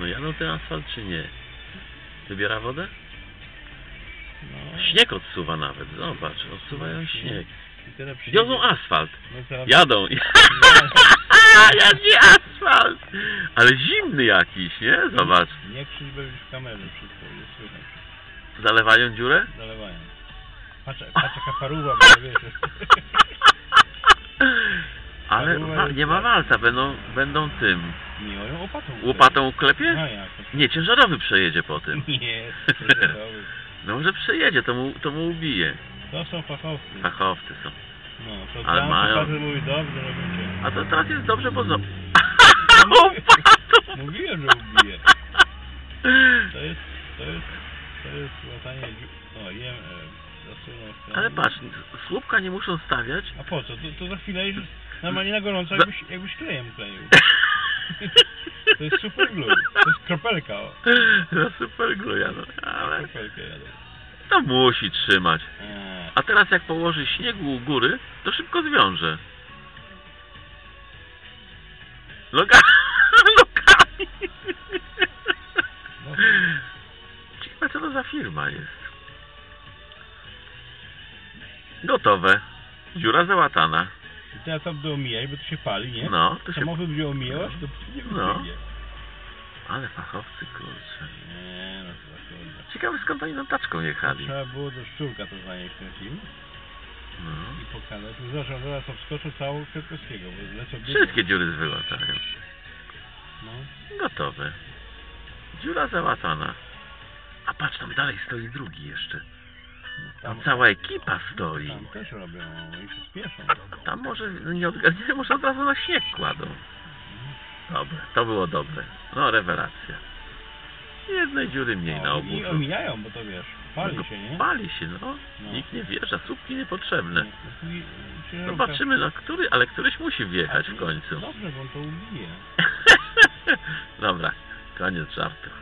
No jadą ten asfalt czy nie? Wybiera wodę? No, Śnieg odsuwa nawet, zobacz, odsuwają śnieg. Teraz przyjdzie- Wiozą asfalt. No. Jadą. Jaki asfalt! Ale zimny jakiś, nie? Zobacz. Nie krzycz, bo już w kamerze wszystko jest słychać. Zalewają dziurę? Zalewają. Patrz, patrz jaka paruwa, bo wiesz... Ale wa- nie ma walca, będą, będą tym. Nie, łopatą. Łopatą klepie? No jak? Nie, ciężarowy przejedzie po tym. Nie, ciężarowy. No może przejedzie, to mu, to mu ubije. To są fachowcy. Fachowcy są. No, to Ale tam mają- mówi, dobrze robicie. A to teraz jest dobrze, bo zobacz. Mówiłem, że ubije. To jest, to jest, to jest łatanie. O, jem, e, Ale patrz, słupka nie muszą stawiać. A po co? To, to za chwilę już normalnie na gorąco, jakbyś, jakbyś klejem kleił. To jest super glue. To jest kropelka, o. No super gluja, no. Ale Kropelkę to musi trzymać. Eee, A teraz jak położy śniegu u góry, to szybko zwiąże. Loga... Logami. No. Ciekawe co to za firma jest. Gotowe. Dziura załatana. Teraz tam do omijaj, bo to się pali, nie? No, to się... Samochód będzie omijałaś, to nie No. Ale fachowcy, kurczę. Nie, no to za kurde. Ciekawe skąd oni tą taczką jechali. Trzeba było do szczurka to zanieść ten film No. i pokazać. Zresztą zaraz obskoczę całą Kwiatkowskiego, bo lecą. Wszystkie dziury wyłatają. No. Gotowe. Dziura załatana. A patrz, tam dalej stoi drugi jeszcze. Tam cała ekipa stoi. Tam też robią, i się spieszą. Tam może no nie odgadnie, może od razu na śnieg kładą. Dobre, to było dobre. No, rewelacja. Jednej dziury mniej na No, I obu. omijają, bo to wiesz, pali się, nie? Pali się, no. No. Nikt nie wjeżdża, słupki niepotrzebne. I- i Zobaczymy, no, który, ale któryś musi wjechać w końcu. Dobrze, bo on to ubije. Dobra, koniec żartów.